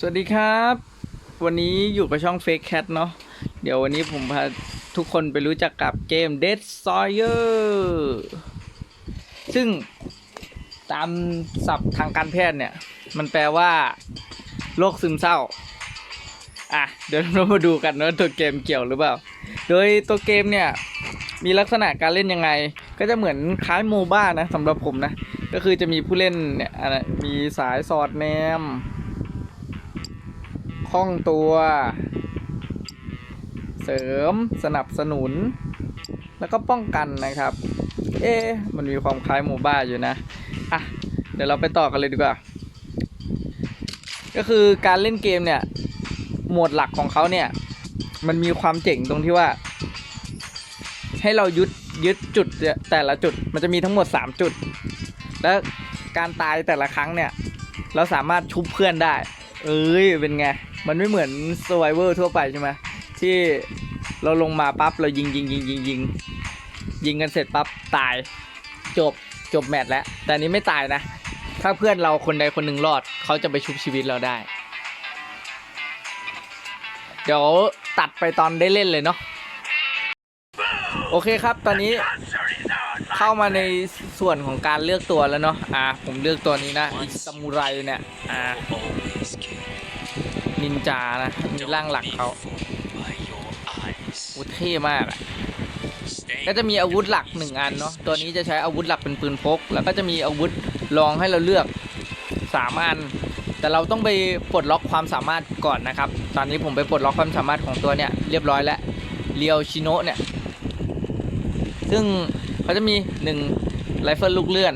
สวัสดีครับ วันนี้อยู่กับช่อง Fake Cat เนาะเดี๋ยววันนี้ผมพาทุกคนไปรู้จักกับเกม Dead Sawyer ซึ่งตามศัพท์ทางการแพทย์เนี่ย มันแปลว่าโรคซึมเศร้า อะ เดี๋ยวเรามาดูกันว่าตัวเกมเกี่ยวหรือเปล่า โดยตัวเกมเนี่ย มีลักษณะการเล่นยังไง ก็จะเหมือนคล้ายโมบ้านะสำหรับผมนะ ก็คือจะมีผู้เล่นเนี่ยอะไรมีสายสอดแนม ล่องตัว เสริมสนับสนุน แล้วก็ป้องกันนะครับ เอ๊มันมีความคล้ายโมบ้าอยู่นะ อะ เดี๋ยวเราไปต่อกันเลยดีกว่า ก็คือการเล่นเกมเนี่ย โหมดหลักของเขาเนี่ย มันมีความเจ๋งตรงที่ว่า ให้เรายึดยึดจุดแต่ละจุดมันจะมีทั้งหมด 3 จุด แล้วการตายแต่ละครั้งเนี่ย เราสามารถชุบเพื่อนได้ เอ้ย เป็นไง มันไม่เหมือน Survivor ทั่วไปใช่ไหมที่เราลงมาปั๊บเรายิงยิงยิงยิงยิงยิงกันเสร็จปั๊บตายจบจบแมตช์แล้ว แต่นนี้ไม่ตายนะ ถ้าเพื่อนเราคนใดคนหนึ่งรอดเขาจะไปชุบชีวิตเราได้ เดี๋ยวตัดไปตอนได้เล่นเลยเนาะโอเคครับตอนนี้เข้ามาในส่วนของการเลือกตัวแล้วเนาะอ่าผมเลือกตัวนี้นะอิซามูไรเนี่ยอ่า นินจานะมีร่างหลักเขาโอ้เท่มากอะก็จะมีอาวุธหลักหนึ่งอันเนาะตัวนี้จะใช้อาวุธหลักเป็นปืนพก แล้วก็จะมีอาวุธรองให้เราเลือกสามอัน แต่เราต้องไปปลดล็อกความสามารถก่อนนะครับ ตอนนี้ผมไปปลดล็อกความสามารถของตัวเนี่ยเรียบร้อยแล้วเรียวชิโนะเนี่ย ซึ่งเขาจะมีหนึ่งไรเฟิลลูกเลื่อน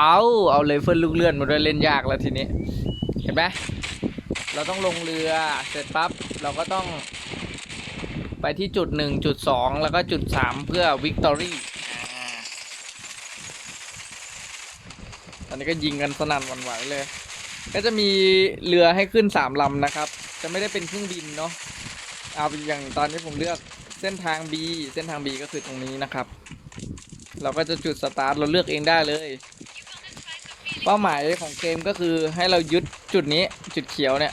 เอาเอาไรเฟิลลูกเลื่อนมาด้วยเล่นยากแล้วทีนี้ เห็นไหม เราต้องลงเรือเสร็จปั๊บเราก็ต้อง ไปที่จุดหนึ่งจุดสองแล้วก็จุดสามเพื่อวิกตอรี่ตอนนี้ก็ยิงกันสนั่นหวั่นไหวเลย ก็จะมีเรือให้ขึ้นสามลำนะครับ จะไม่ได้เป็นเครื่องบินเนาะเอาเป็นอย่างตอนนี้ผมเลือกเส้นทาง B เส้นทาง B ก็คือตรงนี้นะครับ เราก็จะจุดสตาร์ทเราเลือกเองได้เลย เป้าหมายของเกมก็คือให้เรายึดจุดนี้จุดเขียวเนี่ย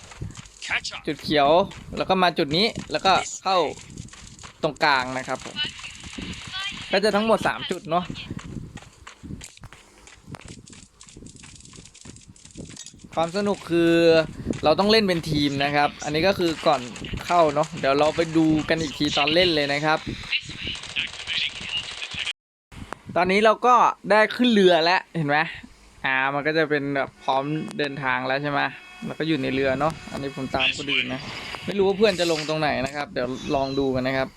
จุดเขียวแล้วก็มาจุดนี้แล้วก็เข้าตรงกลางนะครับผมก็จะทั้งหมด 3 จุดเนาะความสนุกคือเราต้องเล่นเป็นทีมนะครับ อันนี้ก็คือก่อนเข้าเนาะเดี๋ยวเราไปดูกันอีกทีตอนเล่นเลยนะครับ ตอนนี้เราก็ได้ขึ้นเรือแล้วเห็นไหมอ่ามันก็จะเป็นแบบพร้อมเดินทางแล้วใช่ไหม แล้วก็อยู่ในเรือเนาะอันนี้ผมตามคนอื่นนะ ไม่รู้ว่าเพื่อนจะลงตรงไหนนะครับ เดี๋ยวลองดูกันนะครับ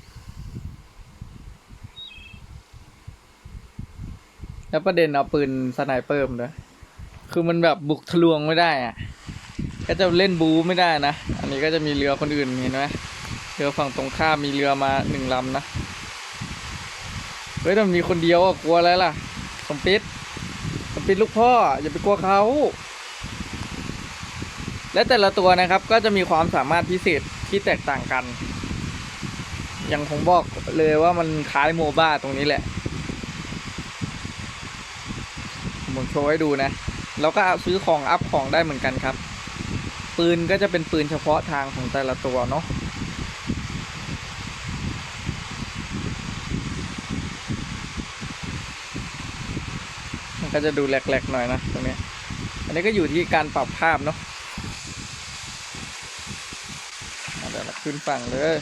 แล้วประเด็นเอาปืนสไนเปอร์มาด้วยคือมันแบบบุกทะลวงไม่ได้อะก็จะเล่นบูไม่ได้นะ อันนี้ก็จะมีเรือคนอื่นเห็นไหมเรือฝั่งตรงข้ามมีเรือมาหนึ่งลำนะเฮ้ยแต่มีคนเดียวกลัวอะไรล่ะสมปิดสมปิดลูกพ่ออย่าไปกลัวเขา และแต่ละตัวนะครับก็จะมีความสามารถพิเศษที่แตกต่างกันอย่างผมบอกเลยว่ามันคล้ายโมบ้าตรงนี้แหละผมโชว์ให้ดูนะ แล้วก็ซื้อของอัพของได้เหมือนกันครับ ปืนก็จะเป็นปืนเฉพาะทางของแต่ละตัวเนาะมันก็จะดูแหลกๆหน่อยนะตรงนี้ อันนี้ก็อยู่ที่การปรับภาพเนาะ เอาเดี๋ยวเรา ขึ้นฝั่งเลย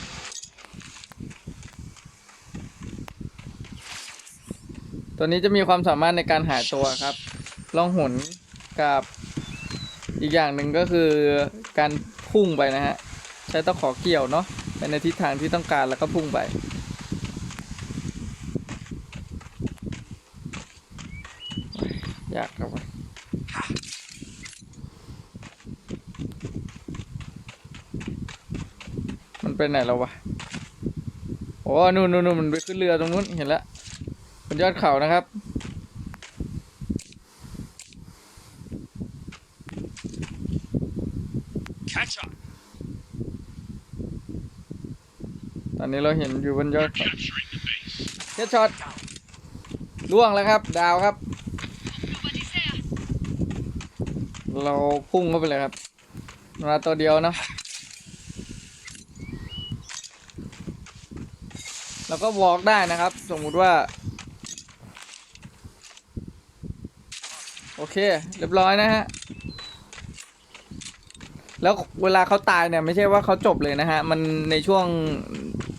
ตัวนี้จะมีความสามารถในการหายตัวครับล่องหนกับอีกอย่างหนึ่งก็คือการพุ่งไปนะฮะ ใช้ตะขอเกี่ยวเนาะไปในทิศทางที่ต้องการแล้วก็พุ่งไป ยากครับวะมัน ไปไหนแล้ววะโอ้นู่นนู่นนู่นมันไปขึ้นเรือตรงนู้นเห็นแล้วบนยอดเขานะครับ Catch up. ตอนนี้เราเห็นอยู่บนยอดเขา Capturing the base. เฮดช็อตล่วงแล้วครับ ดาวครับ เราพุ่งเข้าไปเลยครับมาตัวเดียวเนอะ แล้วก็วอล์กได้นะครับ สมมุติว่า โอเค เรียบร้อยนะฮะ แล้วเวลาเขาตายเนี่ย ไม่ใช่ว่าเขาจบเลยนะฮะ มันในช่วง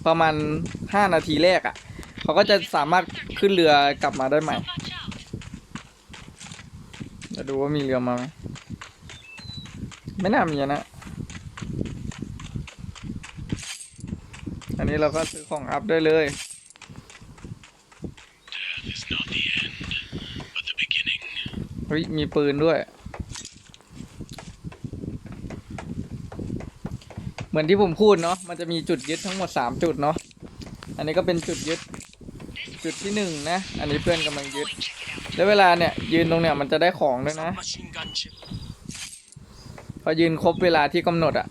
ประมาณ 5 นาทีแรกอะ่ะ เขาก็จะสามารถขึ้นเรือกลับมาได้ใหม่ Watch out. เดี๋ยวดูว่ามีเรือมาไหมไม่น่ามีนะ อันนี้เราก็ซื้อของอัพได้เลย เฮ้ย มีปืนด้วย เหมือนที่ผมพูดเนาะ มันจะมีจุดยึดทั้งหมด 3 จุดเนาะ อันนี้ก็เป็นจุดยึด จุดที่หนึ่งนะ อันนี้เพื่อนกำลังยึด แล้วเวลาเนี่ยยืนตรงเนี่ยมันจะได้ของด้วยนะ พอยืนครบเวลาที่กำหนดอะ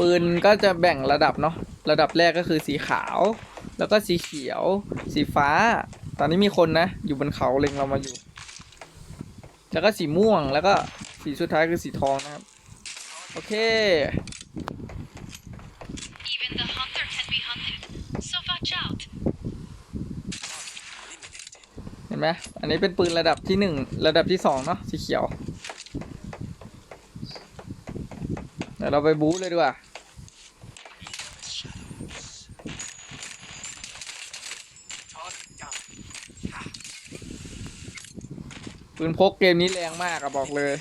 ปืนก็จะแบ่งระดับเนาะระดับแรกก็คือสีขาว แล้วก็สีเขียว สีฟ้า ตอนนี้มีคนนะ อยู่บนเขาเล็งเรามาอยู่แล้วก็สีม่วงแล้วก็สีสุดท้ายคือสีทองนะครับ โอเค Even the hunter can be hunted. So watch out. เห็นไหมอันนี้เป็นปืนระดับที่หนึ่งระดับที่สองเนาะสีเขียว เดี๋ยวเราไปบู๊เลยดีกว่า ปืนพกเกมนี้แรงมากอะบอกเลย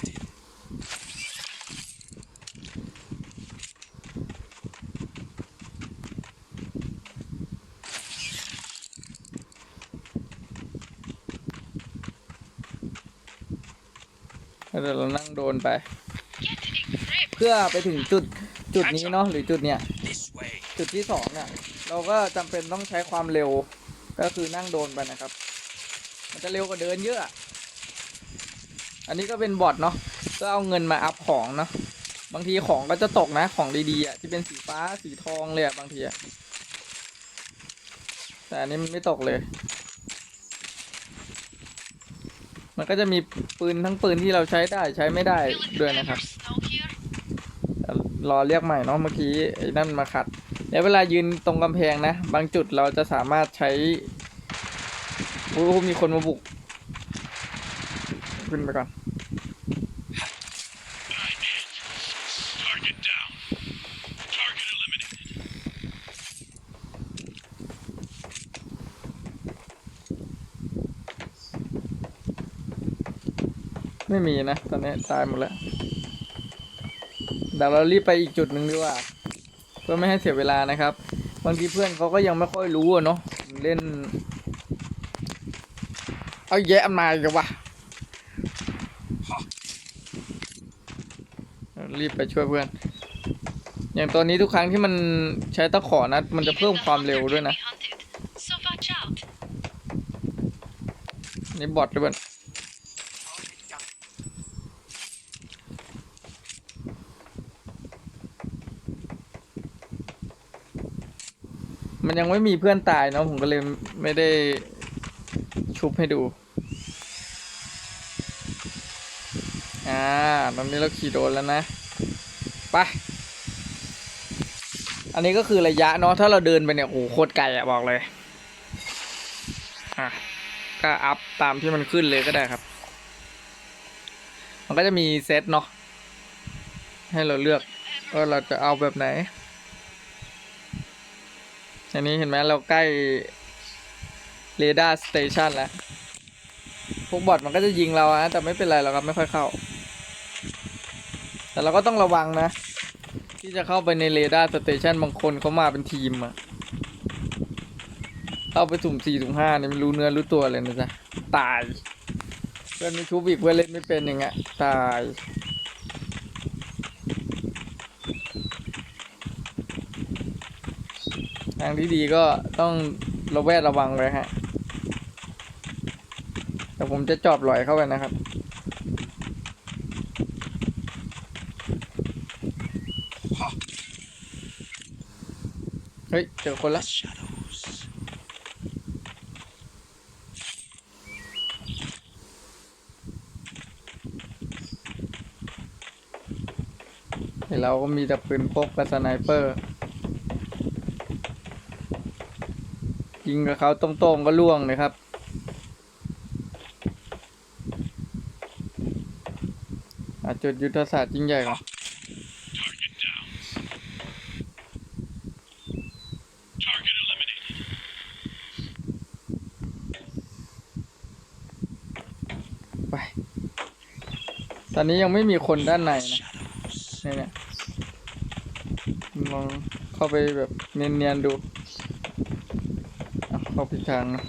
เดี๋ยวเรานั่งโดนไป เพื่อไปถึงจุดจุดนี้เนาะหรือจุดเนี้ยจุดที่สองเนี่ยเราก็จำเป็นต้องใช้ความเร็วก็คือนั่งโดนไปนะครับ มันจะเร็วกว่าเดินเยอะ อันนี้ก็เป็นบอทเนาะก็เอาเงินมาอัพของเนาะบางทีของก็จะตกนะของดีๆอะที่เป็นสีฟ้าสีทองเลยอะบางทีอะแต่อันนี้มันไม่ตกเลย มันก็จะมีปืนทั้งปืนที่เราใช้ได้ใช้ไม่ได้ด้วยนะครับรอเรียกใหม่เนาะเมื่อกี้ไอ้นั่นมาขัด แล้วเวลายืนตรงกำแพงนะ บางจุดเราจะสามารถใช้โอ้มีคนมาบุก ขึ้นไปก่อน ไม่มีนะ ตอนนี้ตายหมดแล้วเดี๋ยวเรารีบไปอีกจุดหนึ่งดีกว่า เพื่อไม่ให้เสียเวลานะครับ บางทีเพื่อนเขาก็ยังไม่ค่อยรู้เนาะเล่น เอาแยะมาอีกวะรีบไปช่วยเพื่อน อย่างตัวนี้ทุกครั้งที่มันใช้ตะขอนะมันจะเพิ่มความเร็วด้วยนะนี่บอทด้วยเพื่อน ยังไม่มีเพื่อนตายเนาะผมก็เลยไม่ได้ชุบให้ดู อ่า ตอนนี้เราขี่โดนแล้วนะไปอันนี้ก็คือระยะเนาะถ้าเราเดินไปเนี่ยโอ้โหโคตรไกลอะบอกเลยอะก็อัพตามที่มันขึ้นเลยก็ได้ครับ มันก็จะมีเซตเนาะให้เราเลือกว่าเราจะเอาแบบไหน อันนี้เห็นไหมเราใกล้เรดาร์สเตชันแล้ว พวกบอทมันก็จะยิงเราอะแต่ไม่เป็นไรเราครับไม่ค่อยเข้า แต่เราก็ต้องระวังนะ ที่จะเข้าไปในเรดาร์สเตชันบางคนเขามาเป็นทีมอะเข้าไปสุ่มสี่สุ่มห้าเนี่ยไม่รู้เนื้อรู้ตัวเลยนะจ๊ะ ตาย เพื่อนไม่ชุบอีกเพื่อนเล่นไม่เป็นอย่างเงี้ยตาย ทางที่ดีก็ต้องระแวดระวังไว้ฮะแต่ผมจะจอบลอยเข้าไปนะครับ เฮ้ย เจอคนละเราก็มีแต่ปืนพกกับสไนเปอร์ ยิงกับเขาตรงๆก็ล่วงเลยครับ อาจุดยุทธศาสตร์ยิ่งใหญ่ก่อนไป ตอนนี้ยังไม่มีคนด้านในนะเนี่ยเนี่ยลองเข้าไปแบบเนียนๆดู เข้าผิดทางนะ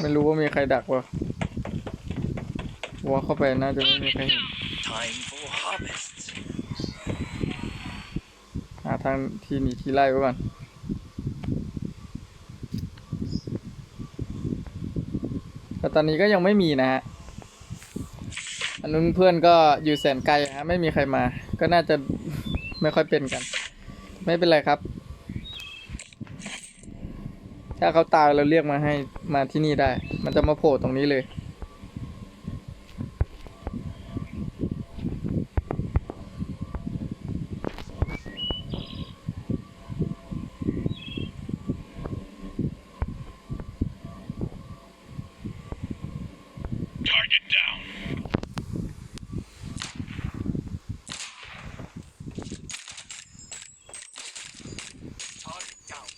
ไม่รู้ว่ามีใครดักวะว่าเข้าไปน่าจะไม่มีใครเห็นหาทางทีหนีทีไล่ไว้ก่อนแต่ตอนนี้ก็ยังไม่มีนะฮะ อันนู้นเพื่อนก็อยู่แสนไกลฮะ ไม่มีใครมา ก็น่าจะไม่ค่อยเป็นกัน ไม่เป็นไรครับ ถ้าเขาตายเราเรียกมาให้มาที่นี่ได้ มันจะมาโผล่ตรงนี้เลย Target down. Target down.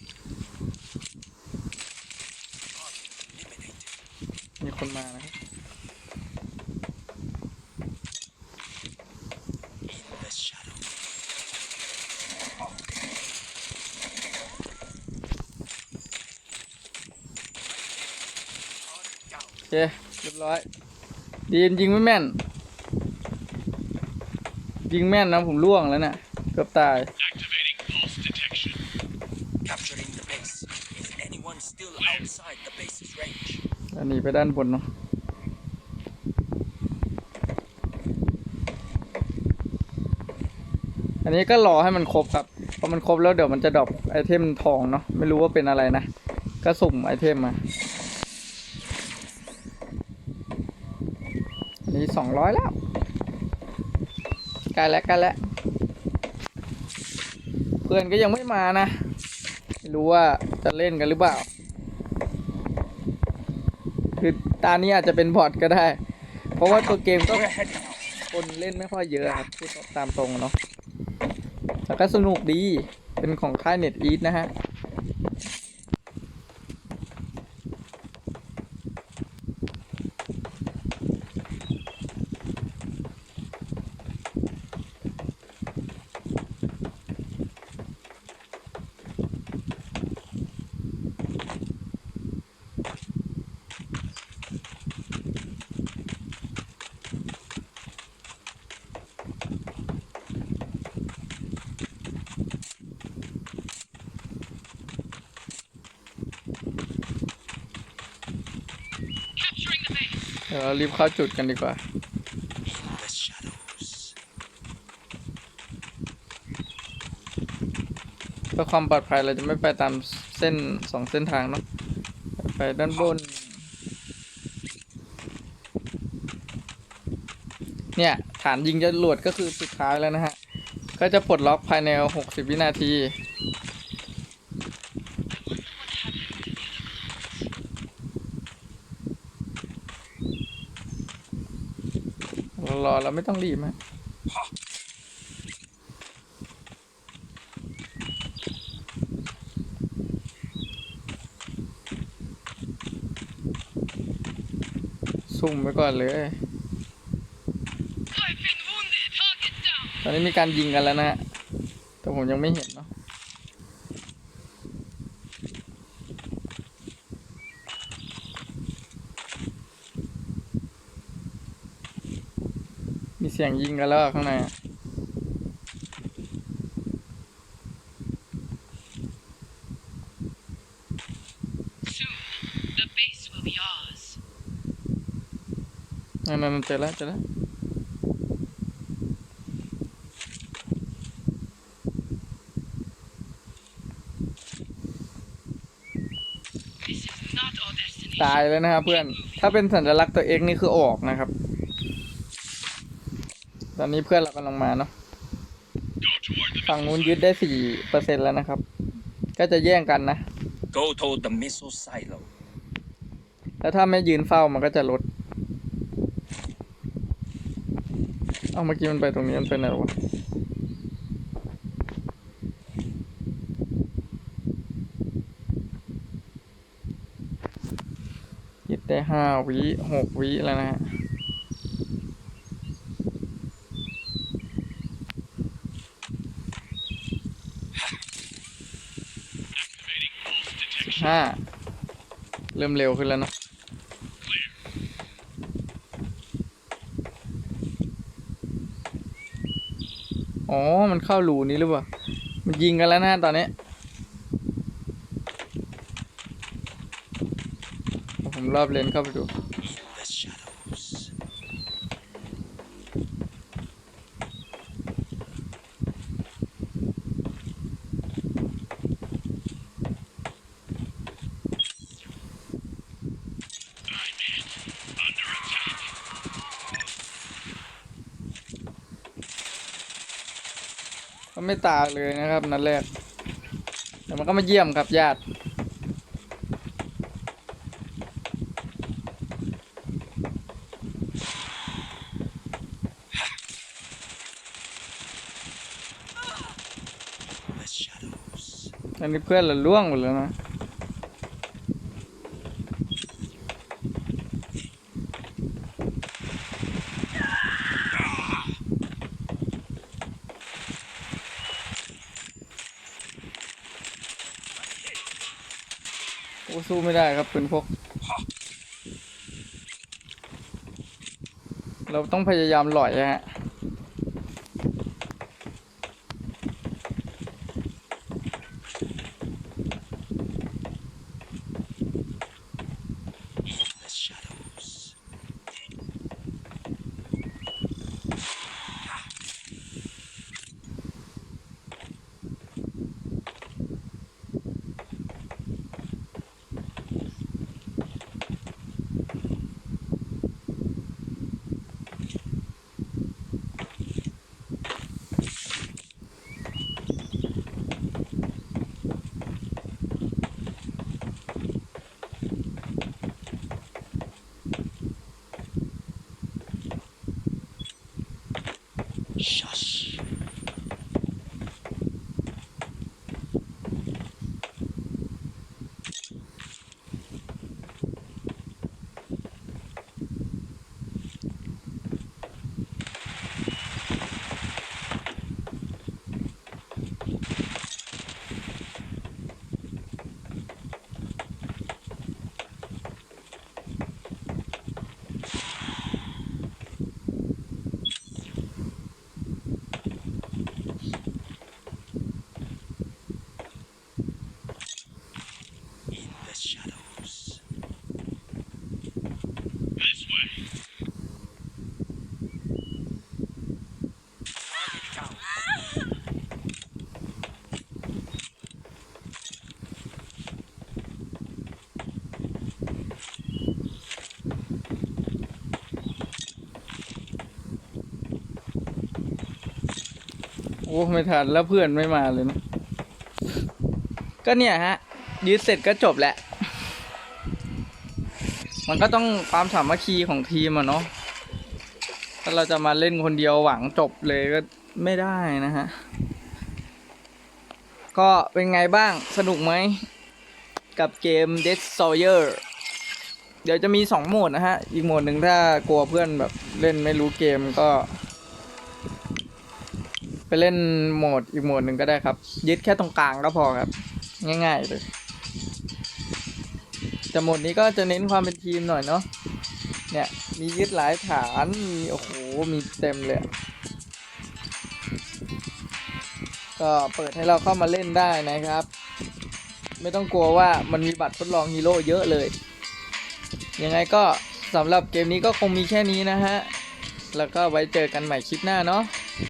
Target eliminated. มีคนมานะครับ In the shadow. โอ เคเรียบร้อย ดีนยิงไม่แม่น ยิงแม่นนะผมล่วงแล้วเนี่ยเกือบตาย Activating pulse detection. Capturing the base. Is anyone still outside the base's range? อันนี้ไปด้านบนเนาะอันนี้ก็รอให้มันครบครับพอมันครบแล้วเดี๋ยวมันจะดรอปไอเทมทองเนาะไม่รู้ว่าเป็นอะไรนะ ก็สุ่มไอเทมมา อันนี้ สองร้อยแล้วใกล้แล้วใกล้แล้วเพื่อนก็ยังไม่มานะไม่รู้ว่าจะเล่นกันหรือเปล่า คือตานี้อาจจะเป็นบอทก็ได้ เพราะว่าตัวเกมก็คนเล่นไม่ค่อยเยอะครับพูดตามตรงเนาะแต่ก็สนุกดีเป็นของค่ายเน็ตอีทนะฮะ Capturing the base. เดี๋ยวเรารีบเข้าจุดกันดีกว่า เพื่อความปลอดภัยเราจะไม่ไปตามเส้นสองเส้นทางเนาะไปด้านบน เนี่ยฐานยิงจรวดก็คือสุดท้ายแล้วนะฮะ ก็จะปลดล็อกภายใน 60 วินาที เรารอเราไม่ต้องรีบฮะซุ่มไว้ก่อนเลย ตอนนี้มีการยิงกันแล้วนะฮะ แต่ผมยังไม่เห็นเนาะ สียงยิงกันแล้วอะข้างในอะ Soon, the base will be ours. นั่นนั่นเจอแล้วเจอแล้ว This is not our destination. ตายแล้วนะครับเพื่อน ถ้าเป็นสัญลักษณ์ตัวเอกนี่คือออกนะครับร ตอนนี้เพื่อนเรากำลังมาเนาะ Go toward the ฝั่งนู้นยึดได้สี่เปอร์เซ็นแล้วนะครับ ก็จะแย่งกันนะ Go to the missile silo. แล้วถ้าไม่ยืนเฝ้ามันก็จะลด เอาเมื่อกี้มันไปตรงนี้มันไปไหนวะยึดได้ห้าวิหกวิแล้วนะฮะ ห้าเริ่มเร็วขึ้นแล้วเนะอ๋อ มันเข้ารูนี้หรือเปล่า มันยิงกันแล้วนะตอนนี้ ผมรอบเลนเข้าไปดู ไม่ตายเลยนะครับนัดแรกเดี๋ยวมันก็มาเยี่ยมครับญาติ The shadows. อันนี้เพื่อนเราล่วงหมดแล้วนะ สู้ไม่ได้ครับปืนพก เราต้องพยายามหล่อยฮะ อ้ไม่ทันแล้วเพื่อนไม่มาเลยนะ ก็เนี่ยฮะยืดเสร็จก็จบแหละ มันก็ต้องความสามัคคีของทีมอะเนาะ ถ้าเราจะมาเล่นคนเดียวหวังจบเลยก็ไม่ได้นะฮะ ก็เป็นไงบ้างสนุกไหม กับเกม Dead Sawyer เดี๋ยวจะมีสองโหมดนะฮะ อีกโหมดหนึ่งถ้ากลัวเพื่อนแบบเล่นไม่รู้เกมก็ ไปเล่นโหมดอีกโหมดหนึ่งก็ได้ครับ ยึดแค่ตรงกลางก็พอครับ ง่ายๆเลยแต่โหมดนี้ก็จะเน้นความเป็นทีมหน่อยเนาะเนี่ย มียึดหลายฐานมีโอ้โหมีเต็มเลย ก็เปิดให้เราเข้ามาเล่นได้นะครับ ไม่ต้องกลัวว่ามันมีบัตรทดลองฮีโร่เยอะเลย ยังไงก็สำหรับเกมนี้ก็คงมีแค่นี้นะฮะ แล้วก็ไว้เจอกันใหม่คลิปหน้าเนาะ